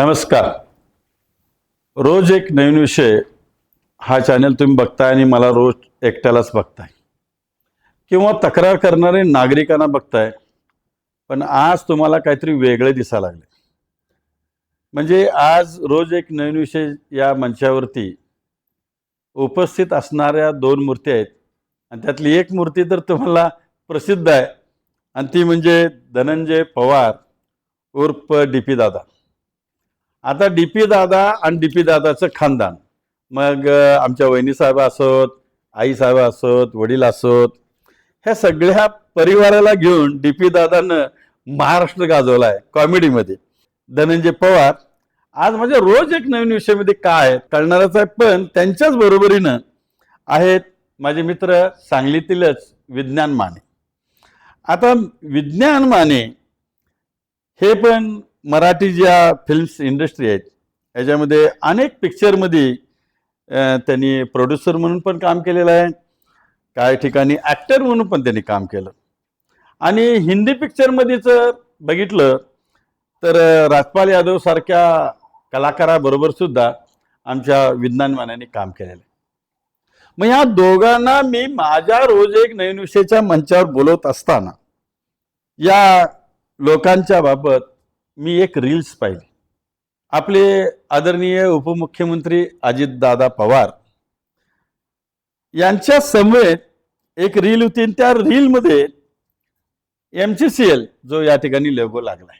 नमस्कार. रोज एक नवीन विषय हा चॅनल तुम्ही बघताय आणि मला रोज एकट्यालाच बघताय. किंवा तक्रार करणारे नागरिकांना बघताय पण आज तुम्हाला काहीतरी वेगळे दिसायला लागले. म्हणजे आज रोज एक नवीन विषय या मंचावरती उपस्थित असणाऱ्या दोन मूर्ती आहेत. आणि त्यातली एक मूर्ती तर तुम्हाला प्रसिद्ध आहे. आणि ती म्हणजे धनंजय पवार उर्फ डी पी दादा. आता डी पी दादा आणि डी पी दादाचं खानदान. मग आमच्या वहिनीसाहेब असोत आई साहेब असोत वडील असोत ह्या सगळ्या परिवाराला घेऊन डी पी दादानं महाराष्ट्र गाजवला आहे कॉमेडीमध्ये. धनंजय पवार. आज म्हणजे रोज एक नवीन विषयामध्ये काय कळणारच आहे पण त्यांच्याच बरोबरीनं आहेत माझे मित्र सांगलीतीलच विज्ञान माने. आता विज्ञान माने हे पण मराठी ज्या फिल्म्स इंडस्ट्री आहेत याच्यामध्ये अनेक पिक्चरमध्ये त्यांनी प्रोड्युसर म्हणून पण काम केलेलं आहे. काही ठिकाणी ॲक्टर म्हणून पण त्यांनी काम केलं. आणि हिंदी पिक्चरमध्ये जर बघितलं तर राजपाल यादव सारख्या कलाकाराबरोबर सुद्धा आमच्या विज्ञानमानाने काम केलेलं आहे. मग ह्या दोघांना मी माझ्या रोज एक नवीन विषयाच्या मंचावर बोलवत असताना या लोकांच्या बाबत मी एक रील्स पाहिली. आपले आदरणीय उपमुख्यमंत्री अजितदादा पवार यांच्या समवेत एक रील होती आणि त्या रीलमध्ये एम सी सी एल जो या ठिकाणी लोगो लागलाय.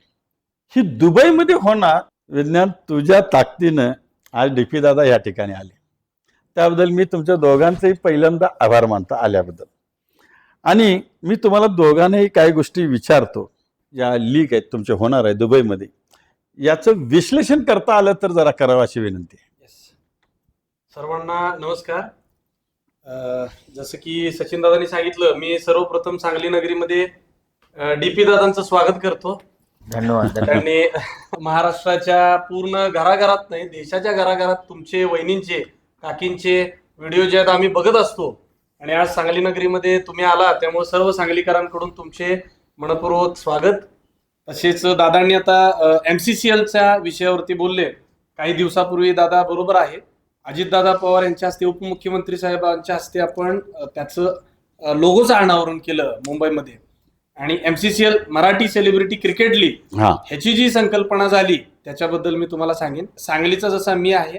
ही दुबईमध्ये होणार विज्ञान तुझ्या ताकदीनं आज डी पी दादा या ठिकाणी आले. त्याबद्दल मी तुमच्या दोघांचेही पहिल्यांदा आभार मानतो आल्याबद्दल. आणि मी तुम्हाला दोघांनाही काही गोष्टी विचारतो. ज्या लीक आहेत तुमचे होणार आहे दुबईमध्ये याचं विश्लेषण करता आलं तर जरा करावं अशी विनंती आहे. सर्वांना नमस्कार. अ, जसं की सचिन दादांनी सांगितलं मी सर्वप्रथम सांगली नगरीमध्ये डीपी दादांचं स्वागत करतो. धन्यवाद त्यांनी महाराष्ट्राच्या पूर्ण घराघरात नाही देशाच्या घराघरात तुमचे वहिनींचे काकींचे व्हिडिओ जे आहेत आम्ही बघत असतो. आणि आज सांगली नगरीमध्ये तुम्ही आला त्यामुळे सर्व सांगलीकरांकडून तुमचे मनपूर्वक स्वागत. तसेच दादांनी आता एम सी सी एलच्या विषयावरती बोलले. काही दिवसापूर्वी दादा बरोबर आहे. अजितदादा पवार यांच्या हस्ते उपमुख्यमंत्री साहेबांच्या हस्ते आपण त्याचं लोगोचं अनावरण केलं मुंबईमध्ये. आणि M C C L Marathi celebrity cricket league हां. ह्याची जी संकल्पना झाली त्याच्याबद्दल मी तुम्हाला सांगेन. सांगलीचा जसा मी आहे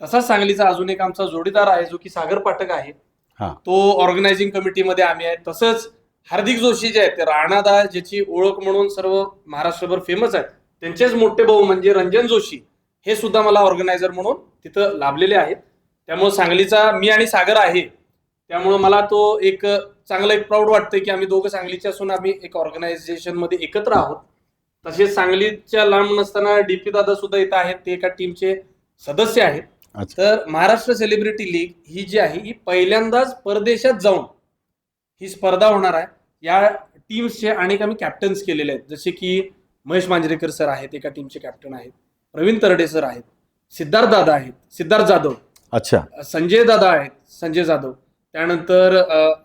तसाच सांगलीचा अजून एक आमचा जोडीदार आहे जो की सागर पाठक आहे. हा. तो ऑर्गनायझिंग कमिटीमध्ये आम्ही आहे. तसंच हार्दिक जोशी जे आहेत ते राणादा ज्याची ओळख म्हणून सर्व महाराष्ट्रभर फेमस आहेत त्यांचेच मोठे भाऊ म्हणजे रंजन जोशी. हे सुद्धा मला ऑर्गनायझर म्हणून तिथं लाभलेले आहेत. त्यामुळे सांगलीचा मी आणि सागर आहे. त्यामुळे मला तो एक चांगलं एक प्राऊड वाटतंय की आम्ही दोघं सांगलीचे असून आम्ही एक ऑर्गनायझेशनमध्ये एकत्र आहोत. तसेच सांगलीच्या लांब नसताना डीपी दादा सुद्धा इथं आहेत. ते एका टीमचे सदस्य आहेत. तर महाराष्ट्र सेलिब्रिटी लीग ही जी आहे ही पहिल्यांदाच परदेशात जाऊन ही स्पर्धा होणार आहे. या टीम्सचे अनेक आम्ही कॅप्टन्स केलेले आहेत. जसे की महेश मांजरेकर सर आहेत एका टीमचे कॅप्टन आहेत. प्रवीण तरडे सर आहेत. सिद्धार्थ दादा आहेत. सिद्धार्थ जाधव. अच्छा. संजय दादा आहेत. संजय जाधव. त्यानंतर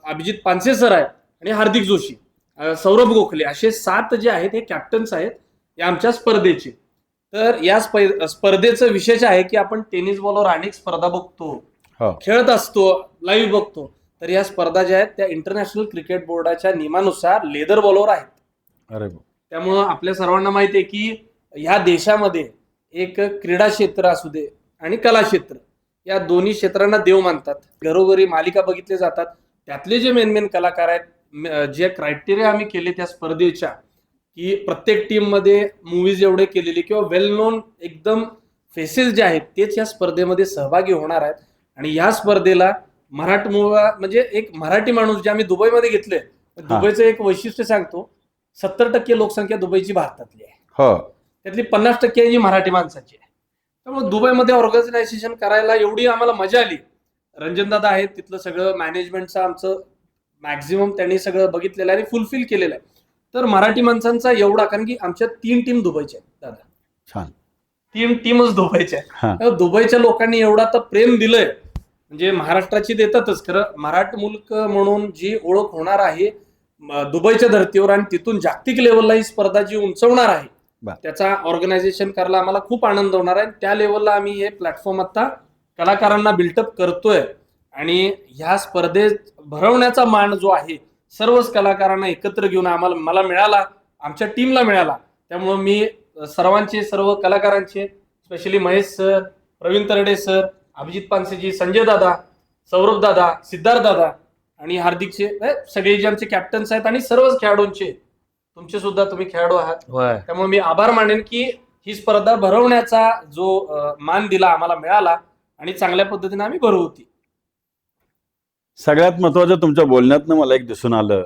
अभिजित पानसे सर आहेत आणि हार्दिक जोशी. सौरभ गोखले. असे सात जे आहेत हे कॅप्टन्स आहेत या आमच्या स्पर्धेचे. तर या स्प- स्पर्धेचं विशेष आहे की आपण टेनिस बॉलवर अनेक स्पर्धा बघतो. हो. खेळत असतो लाईव्ह बघतो. तर या स्पर्धा ज्या आहेत त्या इंटरनॅशनल क्रिकेट बोर्डाच्या नियमानुसार लेदर बॉलवर आहेत. अरे. त्यामुळं आपल्या सर्वांना माहिती आहे की ह्या देशामध्ये एक क्रीडा क्षेत्र असू दे आणि कला क्षेत्र या दोन्ही क्षेत्रांना देव मानतात. घरोघरी मालिका बघितले जातात. त्यातले जे मेन मेन कलाकार आहेत जे क्रायटेरिया आम्ही केले त्या स्पर्धेच्या की प्रत्येक टीममध्ये मूवीज एवढे केलेले किंवा वेल नोन एकदम फेसेस जे आहेत तेच या स्पर्धेमध्ये सहभागी होणार आहेत. आणि या स्पर्धेला मराठ म्हणजे एक मराठी माणूस जे आम्ही दुबईमध्ये घेतले दुबईचं एक वैशिष्ट्य सांगतो सत्तर टक्के लोकसंख्या दुबईची भारतातली आहे. हो. त्यातली पन्नास टक्के ही मराठी माणसाची आहे. त्यामुळे दुबईमध्ये ऑर्गनायझेशन करायला एवढी आम्हाला मजा आली. रंजनदादा आहेत तिथलं सगळं मॅनेजमेंटचं आमचं मॅक्झिमम त्यांनी सगळं बघितलेलं आहे आणि फुलफिल केलेलं आहे. तर मराठी माणसांचा एवढा कारण की आमच्या तीन टीम दुबईच्या आहेत दादा. छान. तीन टीमच दुबईच्या तर दुबईच्या लोकांनी एवढं आता प्रेम दिलंय. म्हणजे महाराष्ट्राची देतातच. खरं मराठ मुल्क म्हणून जी ओळख होणार आहे दुबईच्या धर्तीवर आणि तिथून जागतिक लेवलला ही स्पर्धा जी उंचवणार आहे. त्याचा ऑर्गनायझेशन करायला आम्हाला खूप आनंद होणार आहे. त्या लेवलला आम्ही हे प्लॅटफॉर्म आता कलाकारांना बिल्टअप करतोय. आणि ह्या स्पर्धेत भरवण्याचा मान जो आहे सर्वच कलाकारांना एकत्र घेऊन आम्हाला मला मिळाला आमच्या टीमला मिळाला. त्यामुळं मी सर्वांचे सर्व कलाकारांचे specially Mahesh sir Pravin Tarde sir Abhijit पानसेजी Sanjay दादा सौरभ दादा सिद्धार्थ दादा आणि हार्दिकचे सगळे जे आमचे कॅप्टन्स आहेत आणि सर्वच खेळाडूंचे. तुमचे सुद्धा तुम्ही खेळाडू आहात. त्यामुळे मी आभार मानेन की ही स्पर्धा भरवण्याचा जो मान दिला आम्हाला मिळाला आणि चांगल्या पद्धतीने आम्ही भरवती सगळ्यात महत्त्वाचं तुमच्या बोलण्यातनं मला एक दिसून आलं.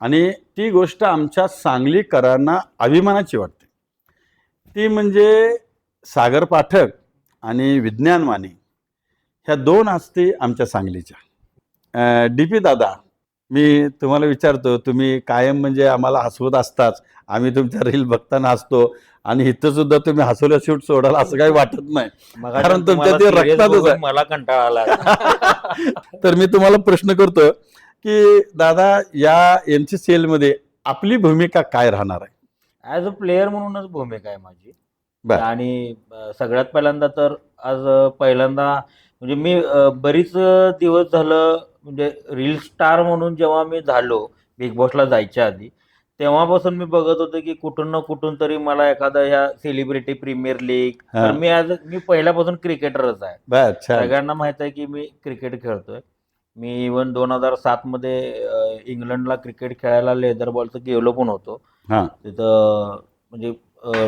आणि ती गोष्ट आमच्या सांगलीकरांना अभिमानाची वाटते. ती म्हणजे सागर पाठक आणि विज्ञान माने ह्या दोन असते आमच्या सांगलीच्या. डी पी दादा मी तुम्हाला विचारतो तुम्ही कायम म्हणजे आम्हाला हसवत असताच आम्ही तुमच्या रील बघताना हसतो आणि इथं सुद्धा तुम्ही हसवल्या शूट सोडाल असं काही वाटत नाही. कारण तुमच्या ते रक्तातच आहे. मला कंटाळा आला. तर मी तुम्हाला प्रश्न करतो की दादा या एन सी सी मध्ये आपली भूमिका काय राहणार आहे? ऍज अ प्लेअर म्हणूनच भूमिका आहे माझी. आणि सगळ्यात पहिल्यांदा तर आज पहिल्यांदा म्हणजे मी बरीच दिवस झालं म्हणजे रील स्टार म्हणून जेव्हा मी झालो बिग बॉसला जायच्या आधी तेव्हापासून मी बघत होतो की कुठून ना कुठून तरी मला एखादा ह्या सेलिब्रिटी प्रीमियर लीग. तर मी आज मी पहिल्यापासून क्रिकेटरच आहे. सगळ्यांना माहीत आहे की मी क्रिकेट खेळतोय. मी इवन दोन हजार सात मध्ये इंग्लंडला क्रिकेट खेळायला लेदर बॉलचं गेलो पण होतो. तिथं म्हणजे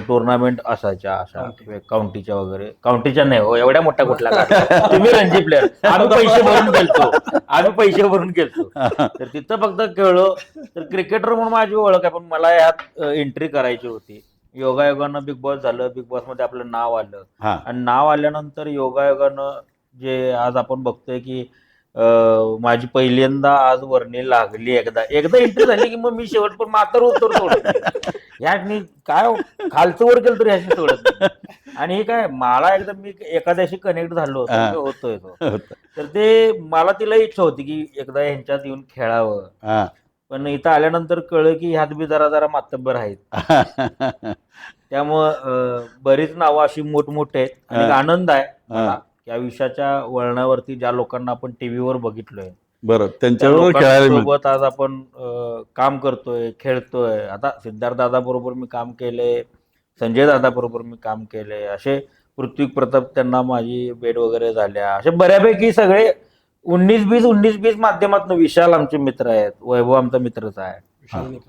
टुर्नामेंट असायच्या अशा काउंटीच्या वगैरे. काउंटीच्या नाही हो एवढ्या मोठ्या कुठल्या. तुम्ही रणजी प्लेअर आम्ही पैसे भरून गेलतो आम्ही पैसे भरून गेलतो तर तिथं फक्त खेळलो. तर क्रिकेटर म्हणून माझी ओळख आहे पण मला यात एंट्री करायची होती. योगायोगानं बिग बॉस झालं. बिग बॉसमध्ये आपलं नाव आलं. आणि नाव आल्यानंतर योगायोगानं जे आज आपण बघतोय की माझी पहिल्यांदा आज वर्णी लागली एकदा एकदा एंट्री झाली की मग मी शेवट पण मातर उत्तर सोडत यात मी काय खालचं वर केलं तरी ह्याशी सोडत. आणि हे काय मला एकदा मी एखाद्याशी कनेक्ट झालो होतो, हा. मी होतोय तो तर ते मला तिला इच्छा होती की एकदा ह्यांच्यात येऊन खेळावं पण इथं आल्यानंतर कळलं की ह्यात बी जरा जरा मातब्बर आहेत त्यामुळं बरीच नावं अशी मोठमोठे आहेत आणि. आनंद आहे. की आयुष्याच्या वळणावरती ज्या लोकांना आपण टीव्हीवर बघितलोय. बरं त्या त्यांच्याबरोबर खेळायला मिळतं. लोकांसोबत आज आपण अं, काम करतोय खेळतोय. आता सिद्धार्थ दादा बरोबर मी काम केले संजय दादा बरोबर मी काम केले असे पृथ्वी प्रताप त्यांना माझी भेट वगैरे झाल्या. असे बऱ्यापैकी सगळे उन्नीस बीस उन्नीस बीस माध्यमातून विशाल आमचे मित्र आहेत. वैभव आमचा मित्रच आहे.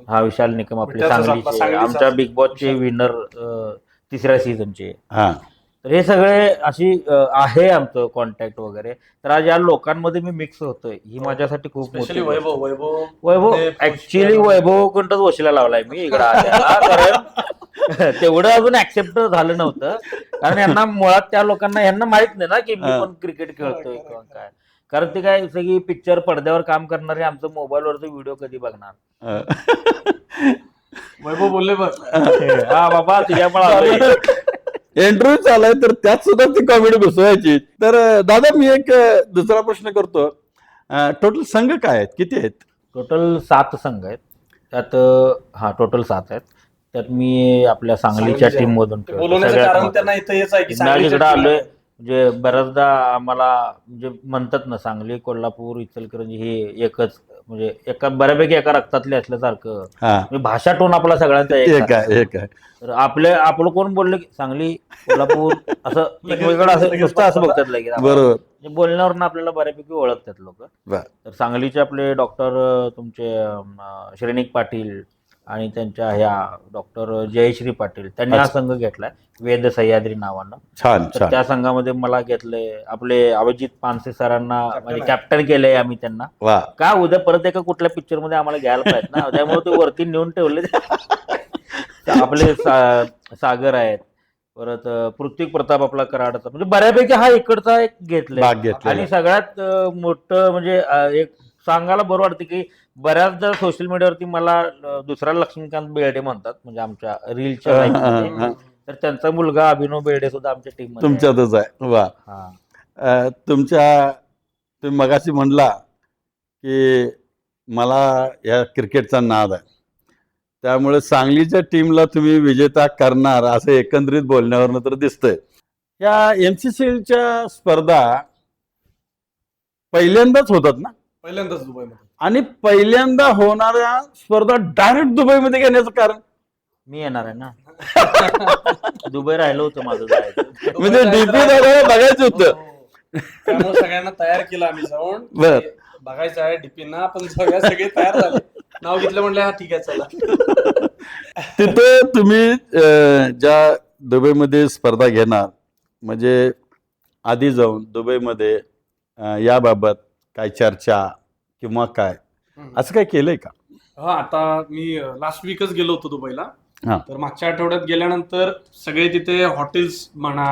हा. विशाल निकम आपले मिठाचा आपला सांगलीचे सांगलीचा. आमच्या बिग बॉसचे विनर तिसऱ्या सीझनचे हा. तर हे सगळे अशी आहे आमचं कॉन्टॅक्ट वगैरे. तर आज या लोकांमध्ये मी मिक्स होतोय. ही माझ्यासाठी खूप मोठी वैभव. वैभव ऍक्च्युली वैभव कोणताच वशिला लावलाय मी इकडं कारण तेवढं अजून ऍक्सेप्ट झालं नव्हतं. कारण यांना मुळात त्या लोकांना यांना माहीत नाही ना की मी हा. पण क्रिकेट खेळतोय किंवा काय. कारण ते काय सगळी पिक्चर पडद्यावर काम करणारे आमचं मोबाईलवरचं व्हिडिओ कधी बघणार? हा. वैभव बोलले बघ. हा बाबा तुझ्यामुळे. इंटरव्ह्यू चालाय तर त्यात सुद्धा ती कॉमेडी घुसवायची तर दादा मी एक दुसरा प्रश्न करतो टोटल संघ काय आहेत किती आहेत टोटल सात संघ आहेत त्यात हा टोटल सात आहेत त्यात मी आपल्या सांगलीच्या. टीम मधून ते खेळतो. बोलवण्याचं सगळ्यात कारण मोठं. त्यांना इथं हेच आहे की इथनं सांगलीच्या इकडं आलोय. म्हणजे बऱ्याचदा आम्हाला म्हणजे म्हणतात ना सांगली कोल्हापूर इचलकरंजी हे एकच म्हणजे एका बऱ्यापैकी एका रक्तातले असल्यासारखं. हा. म्हणजे भाषा टोन आपला सगळ्यांचा एक एक आहे एक आहे. तर आपले आपलं कोण बोललं की सांगली कोल्हापूर असं एकमेकडं असं नुसतं असं बघतात. बघतात लगेच बरोबर. म्हणजे बोलण्यावरनं आपल्याला बऱ्यापैकी ओळखतात लोक. बर. तर सांगलीचे आपले डॉक्टर तुमचे अं, श्रेणिक पाटील आणि त्यांच्या ह्या डॉक्टर जयश्री पाटील त्यांनी हा. संघ घेतलाय वेद सह्याद्री नावानं. छान तर छान त्या संघामध्ये मला घेतलंय आपले अभिजित पानसे सरांना म्हणजे. कॅप्टन केलंय आम्ही त्यांना. वा. का उद्या परत एका कुठल्या पिक्चरमध्ये आम्हाला घ्यायला पाहिजे ना? त्यामुळे ते वरती नेऊन ठेवले. आपले सा- सागर आहेत परत अं, पृथ्वी प्रताप आपला कराडचा. म्हणजे बऱ्यापैकी हा इकडचा एक घेतलाय. भाग घेतलेला आणि सगळ्यात अं, मोठं म्हणजे अं, एक सांगायला बरं वाटतं की बऱ्याचदा सोशल मीडियावरती मला दुसरा लक्ष्मीकांत बेर्डे म्हणतात म्हणजे आमच्या रीलच्या. तर त्यांचा मुलगा अभिनव बेर्डे सुद्धा आमच्या टीम. तुमच्यातच आहे. वा. तुमच्या तुम्ही मगाशी म्हणला की मला या क्रिकेटचा नाद आहे. त्यामुळे सांगलीच्या टीमला तुम्ही विजेता करणार असं एकंदरीत बोलण्यावरनं तर दिसतंय. या एम सी च्या स्पर्धा पहिल्यांदाच होतात ना? पहिल्यांदाच दुबईमध्ये. आणि पहिल्यांदा होणाऱ्या स्पर्धा डायरेक्ट दुबईमध्ये घेण्याचं कारण? मी येणार आहे ना. दुबई राहिलं होतं माझं जायचं. म्हणजे डीपी दादाला बघायचं होतं. हो. त्यामुळे सगळ्यांना तयार केलं आम्ही जाऊन. बर. की बघायचं आहे डीपीना आपण सगळ्या सगळे तयार झाले. नाव घेतलं म्हणलं हा ठीक आहे चला. तिथे तुम्ही अं, ज्या दुबईमध्ये स्पर्धा घेणार म्हणजे आधी जाऊन दुबईमध्ये अं, याबाबत काय चर्चा किंवा काय असं काय केलंय का हा आता मी लास्ट वीकच गेलो होतो दुबईला हा. तर मागच्या आठवड्यात गेल्यानंतर सगळे तिथे हॉटेल्स म्हणा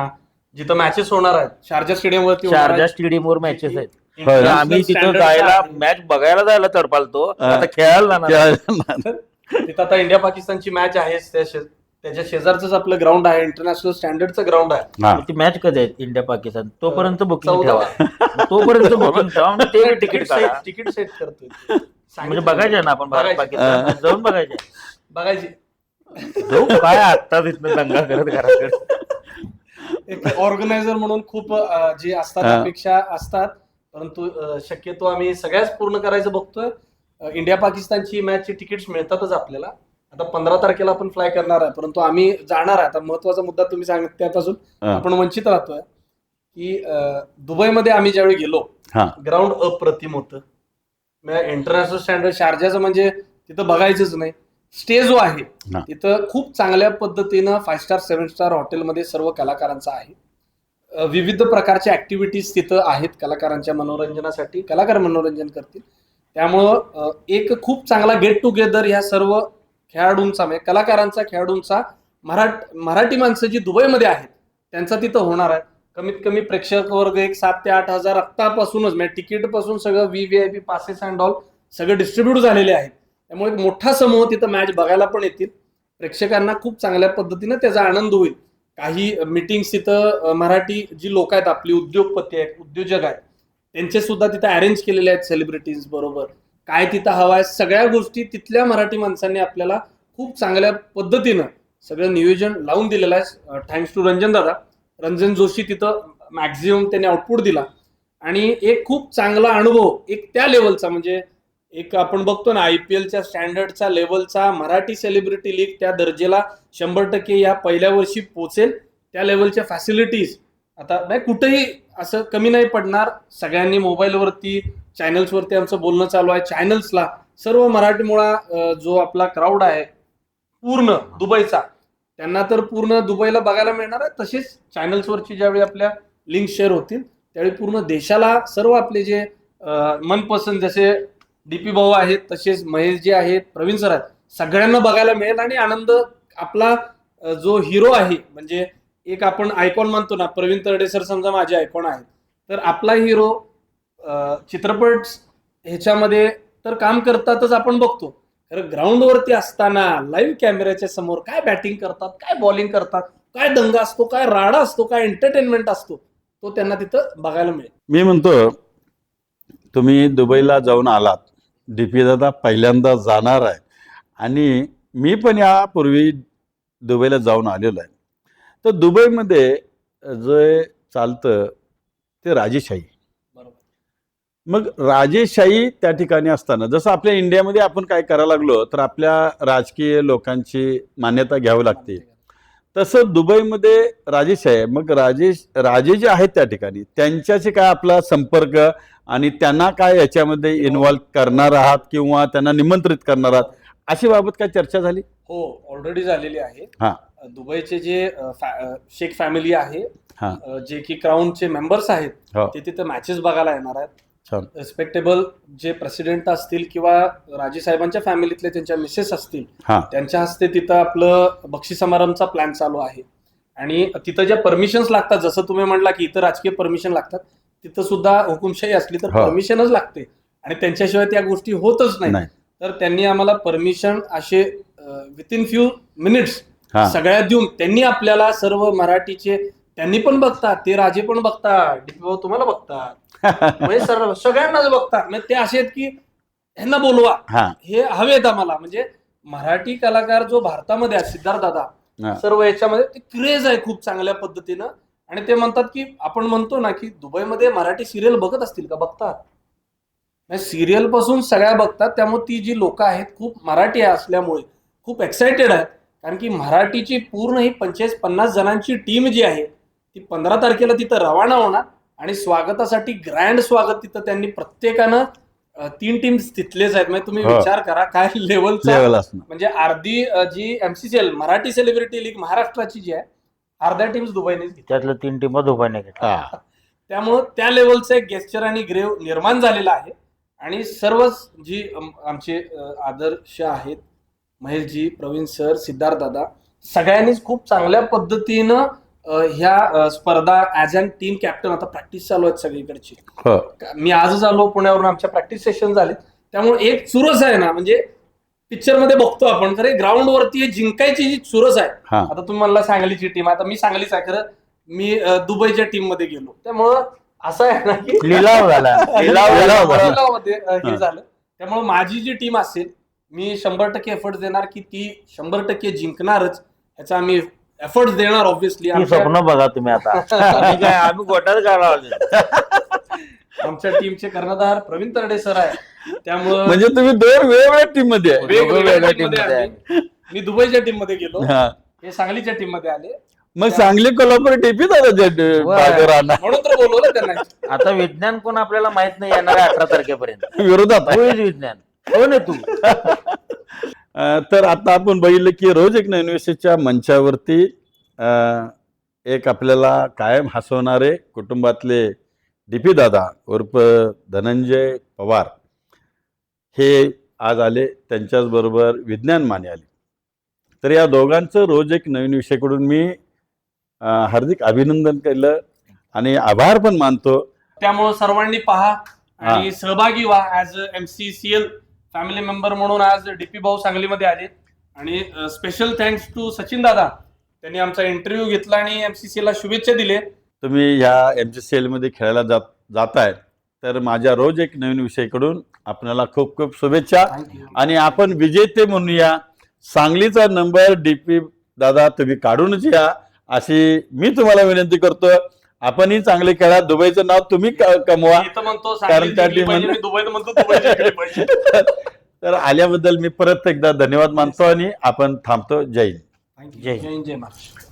जिथं मॅचेस होणार आहेत शारजा स्टेडियम वरती होणार शारजा आहेत. स्टेडियम वर मॅचेस आहेत होय ना? आम्ही तिथं Standard जायला. मॅच बघायला जायला तरपालतो हा. आता खेळायला जाणार त्या- तिथं आता इंडिया पाकिस्तानची मॅच आहे त्या शे- त्याच्या शेजारच आपलं ग्राउंड आहे इंटरनॅशनल स्टँडर्डचं ग्राउंड आहे. हा. ती मॅच कधी आहे इंडिया पाकिस्तान? तोपर्यंत बुकिंग चौदा. ठेवा. तोपर्यंत बुकिंग ठेवा म्हणजे ते तिकीट काढा. तिकीट सेट करतोय. म्हणजे बघायचे ना आपण भारत बघायचे. पाकिस्तान. जाऊन बघायचे. बघायची. जाऊ काय आता तिथनं दंगा करत घराकडे. एक ऑर्गनायझर म्हणून खूप अं, जे असतात हा. अपेक्षा असतात. परंतु अं, शक्यतो आम्ही सगळ्याच पूर्ण करायचं बघतोय. अं, इंडिया पाकिस्तानची मॅचची तिकीट्स मिळतातच आपल्याला. आता पंधरा तारखेला आपण फ्लाय करणार आहे परंतु आम्ही जाणार आहे. आता महत्त्वाचा मुद्दा तुम्ही सांगित त्यापासून हा. आपण वंचित राहतोय की अं, दुबईमध्ये आम्ही ज्यावेळी गेलो हा. ग्राउंड अप्रतिम होतं. इंटरनॅशनल स्टँडर्ड शारजाचं म्हणजे तिथं बघायचंच नाही. स्टे जो आहे. तिथं खूप चांगल्या पद्धतीनं फाय स्टार सेव्हन स्टार हॉटेलमध्ये सर्व कलाकारांचा आहे. अ, विविध प्रकारच्या ऍक्टिव्हिटीज तिथं आहेत कलाकारांच्या मनोरंजनासाठी. कलाकार मनोरंजन करतील. त्यामुळं अ, एक खूप चांगला गेट टुगेदर ह्या सर्व खेळाडूंचा म्हणजे कलाकारांचा खेळाडूंचा मराठ मराठी माणसं जी दुबईमध्ये आहेत त्यांचा तिथं होणार आहे. कमीत कमी प्रेक्षक वर्ग एक सात ते आठ हजार आत्तापासूनच म्हणजे तिकीटपासून सगळं V V I P passes and all सगळं डिस्ट्रीब्यूट झालेले आहेत. त्यामुळे एक मोठा समूह तिथं मॅच बघायला पण येतील. प्रेक्षकांना खूप चांगल्या पद्धतीनं त्याचा आनंद होईल. काही मिटिंग्स तिथं मराठी जी लोक आहेत आपली उद्योगपती आहेत उद्योजक आहेत त्यांचे सुद्धा तिथं अरेंज केलेले आहेत सेलिब्रिटीज बरोबर. काय तिथं हवं आहे सगळ्या गोष्टी तिथल्या मराठी माणसांनी आपल्याला खूप चांगल्या पद्धतीनं सगळं नियोजन लावून दिलेलं आहे. थँक्स टू रंजन दादा. रंजन जोशी तिथं मॅक्झिमम त्यांनी आउटपुट दिला. आणि एक खूप चांगला अनुभव एक त्या लेवलचा म्हणजे एक आपण बघतो ना आय पी एलच्या स्टँडर्डचा लेवलचा मराठी सेलिब्रिटी लीग त्या दर्जेला शंभर टक्के या पहिल्या वर्षी पोचेल त्या लेवलच्या फॅसिलिटीज आता नाही कुठेही असं कमी नाही पडणार. सगळ्यांनी मोबाईलवरती चॅनल्सवरती आमचं बोलणं चालू आहे. चॅनल्सला सर्व मराठीमुळा जो आपला क्राऊड आहे पूर्ण दुबईचा त्यांना तर पूर्ण दुबईला बघायला मिळणार आहे. तसेच चॅनल्सवरची ज्यावेळी आपल्या लिंक शेअर होतील त्यावेळी पूर्ण देशाला सर्व आपले जे मनपसंत जसे डी पी भाऊ आहेत तसेच महेश जे आहेत प्रवीण सर आहेत सगळ्यांना बघायला मिळेल आणि आनंद आपला जो हिरो आहे म्हणजे एक आपण आयकॉन मानतो ना प्रवीण तरडे सर समजा माझे आयकॉन आहेत तर आपला हिरो चित्रपट ह्याच्यामध्ये तर काम करतातच आपण बघतो. खरं ग्राउंडवरती असताना लाईव्ह कॅमेऱ्याच्या समोर काय बॅटिंग करतात काय बॉलिंग करतात काय दंगा असतो काय राडा असतो काय एंटरटेनमेंट असतो तो त्यांना तिथं बघायला मिळेल. मी म्हणतो तुम्ही दुबईला जाऊन आलात डी पी दादा पहिल्यांदा जाणार आहे. आणि मी पण यापूर्वी दुबईला जाऊन आलेलो आहे. तर दुबईमध्ये जे चालतं ते राजेशाही. मग राजेशाही त्या ठिकाणी असताना जसं आपल्या इंडियामध्ये आपण काय करायला लागलो तर आपल्या राजकीय लोकांची मान्यता घ्यावी लागते तसं दुबईमध्ये राजेशाही आहे मग राजेश राजे जे आहेत त्या ठिकाणी त्यांच्याशी काय आपला संपर्क आणि त्यांना काय याच्यामध्ये इन्व्हॉल्व करणार आहात किंवा त्यांना निमंत्रित करणार आहात अशी बाबत काय चर्चा झाली हो ऑलरेडी झालेली आहे हा. दुबईचे जे शेख फॅमिली आहे हा. जे की क्राऊनचे मेंबर्स आहेत हो. ते तिथे मॅचेस बघायला येणार आहेत छान. रिस्पेक्टेबल जे प्रेसिडेंट असतील किंवा राजे साहेबांच्या फॅमिलीतले त्यांच्या मिसेस असतील हा. त्यांच्या हस्ते तिथं आपलं बक्षीस समारंभचा प्लॅन चालू आहे आणि तिथं ज्या परमिशन्स लागतात जसं तुम्ही म्हणला की इथं राजकीय परमिशन लागतात तिथं सुद्धा हुकुमशाही असली तर हो. परमिशनच लागते आणि त्यांच्याशिवाय त्या गोष्टी होतच नाही नाही तर त्यांनी आम्हाला परमिशन असे विथ इन फ्यू मिनिट्स हा सगळ्या देऊन त्यांनी आपल्याला सर्व मराठीचे त्यांनी पण बघतात ते राजे पण बघतात डीपी भाऊ तुम्हाला बघतात म्हणजे सर्व सगळ्यांनाच बघतात म्हणजे ते असे आहेत की ह्यांना बोलवा. हा. हे हवेत आम्हाला. म्हणजे मराठी कलाकार जो भारतामध्ये आहे सिद्धार्थ दादा हा. सर्व याच्यामध्ये ते क्रेज आहे खूप चांगल्या पद्धतीनं. आणि ते म्हणतात की आपण म्हणतो ना की दुबईमध्ये मराठी सिरियल बघत असतील का? बघतात. सिरियलपासून सगळ्या बघतात. त्यामुळे ती जी लोक आहेत खूप मराठी असल्यामुळे खूप एक्साइटेड आहेत. कारण की मराठीची पूर्ण ही पंचेचाळीस पन्नास जणांची टीम जी आहे ती पंधरा तारखेला तिथं रवाना होणार. आणि स्वागतासाठी ग्रँड स्वागत तिथं त्यांनी प्रत्येकानं तीन टीम्स तिथलेच आहेत. म्हणजे तुम्ही हो. विचार करा काय लेवलचा लेवल असणं म्हणजे अर्धी अ, जी एमसीसीएल मराठी सेलिब्रिटी लीग महाराष्ट्राची जी आहे अर्ध्या टीम्स दुबईनेच घेतल्या त्यातल्या तीन टीम दुबईने घेतल्या हा. त्यामुळं त्या लेवलचं एक गेस्चर आणि ग्रेव निर्माण झालेला आहे. आणि सर्वच जी अम, आमचे अ, आदर्श आहेत महेशजी प्रवीण सर सिद्धार्थ दादा सगळ्यांनीच खूप चांगल्या पद्धतीनं ह्या स्पर्धा ऍज अन टीम कॅप्टन आता प्रॅक्टिस चालू आहेत सगळीकडची. हो. मी आजच आलो पुण्यावरून आमच्या प्रॅक्टिस सेशन झाले त्यामुळे एक चुरस आहे ना म्हणजे पिक्चरमध्ये बघतो आपण खरे ग्राउंड वरती हे जिंकायची जी चुरस आहे. आता तुम्ही म्हणला सांगलीची टीम आता मी सांगलीच आहे खरं. मी दुबईच्या टीममध्ये गेलो. त्यामुळं असं आहे ना की लिलाव झाला. अं, हे. झालं. त्यामुळे माझी जी टीम असेल मी शंभर टक्के एफर्ट देणार की ती शंभर टक्के जिंकणारच याचा आम्ही एफर्ट देणार ऑब्व्हियसली ती स्वप्न बघा तुम्ही आता. आम्ही काय आम्ही गोट्यात घालावं आमच्या टीमचे कर्णधार प्रवीण तरडे सर आहे. त्यामुळं म्हणजे तुम्ही दोन वेगवेगळ्या टीममध्ये आहे. वेगवेगळ्या वेगवेगळ्या team मध्ये आम्ही. मी दुबईच्या टीममध्ये गेलो. हा. हे सांगलीच्या टीममध्ये आले. मग सांगली कोल्हापूर टीपी वा. म्हणून तर बोलवलं त्यांना. आता विज्ञान कोण आपल्याला माहीत नाही येणार आहे अठरा तारखेपर्यंत. विरोधात आहे. होईल विज्ञान. कोण आहे तू? तर आता आपण बघितलं की रोज एक नवीन विषयाच्या मंचावरती एक आपल्याला कायम हसवणारे कुटुंबातले डी पी दादा उर्फ धनंजय पवार हे आज आले त्यांच्याचबरोबर विज्ञान माने आले. तर या दोघांचं रोज एक नवीन विषयाकडून मी हार्दिक अभिनंदन केलं आणि आभार पण मानतो. त्यामुळे सर्वांनी पहा आणि सहभागी व्हा as M C C L. Family member म्हणून आज डीपी भाऊ सांगलीमध्ये आले. आणि स्पेशल थँक्स टू सचिन दादा. त्यांनी आमचा इंटरव्ह्यू घेतला आणि एमसीसी ला शुभेच्छा दिले. तुम्ही ह्या एम सी सी एलमध्ये खेळायला जात जाताय. तर माझ्या रोज एक नवीन विषयाकडून आपल्याला खूप खूप शुभेच्छा. आणि आपण विजेते म्हणूया. सांगलीचा नंबर डीपी दादा तुम्ही काढूनच या अशी मी तुम्हाला विनंती करतो. आपणही चांगले खेळा दुबईचं नाव तुम्ही कमवा. मी तर म्हणतो कारण सांगलीत त्या जिंकली team पाहिजे, मध्ये- मी दुबईत म्हणतो दुबई जिंकली पाहिजे. तर आल्याबद्दल मी परत एकदा धन्यवाद मानतो आणि आपण थांबतो. जय हिंद. जय हिंद, जय महाराष्ट्र.